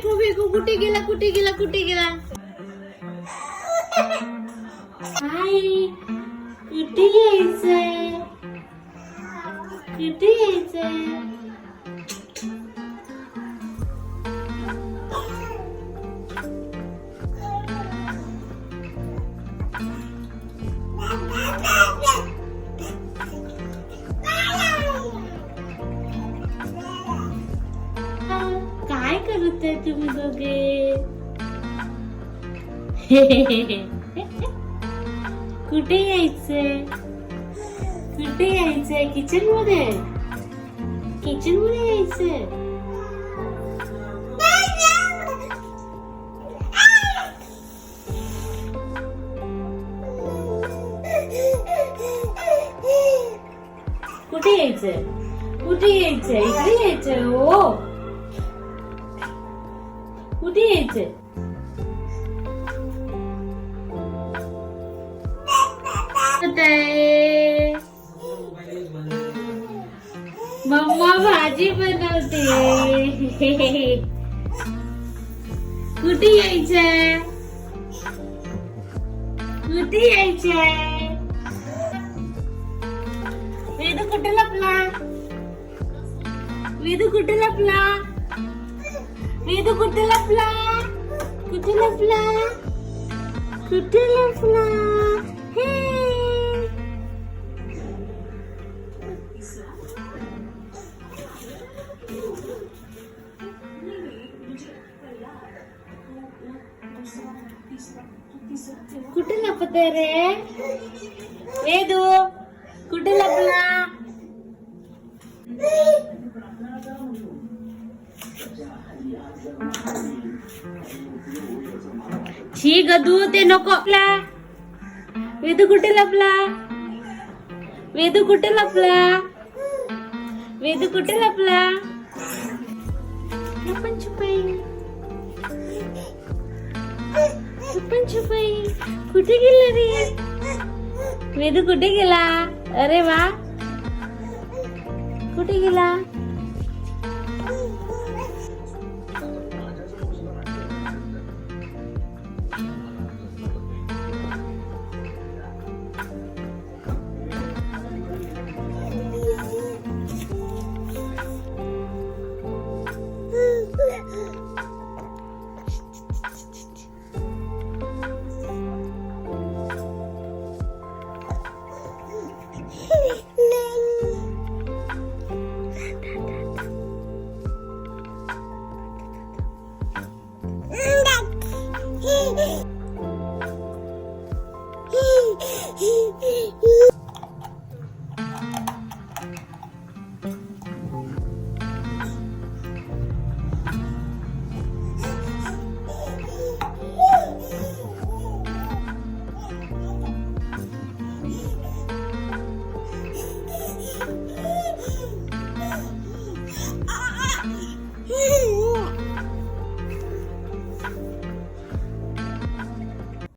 फेकू फेकू कुठे गेला कुठे गेला कुठे गेला? हाय कुठे यायचंय कुठे यायचंय काय तुम्ही दोघे कुठे यायचंय? कुठे यायचंय? किचनमध्ये? किचनमध्ये यायचंय? कुठे यायचंय? कुठे यायचंय? इकडे यायचंय ओ कुठे यायचंय? मम्मा भाजी बनवते. कुठे यायचंय? कुठे यायचंय? वेदू कुठे लपला? वेदू कुठे लपला? वेदू कुठे लपला कुठे लपला कुठे लपला हे कुठे लपत रे वेदू कुठे लपला छी गदू ते नको लपला वेदू कुठे लपला वेदू कुठे लपला वेदू कुठे लपला लपन छुपाई लपन छुपाई कुठे गेला रे वेदू कुठे गेला अरे वा कुठे गेला Đạch.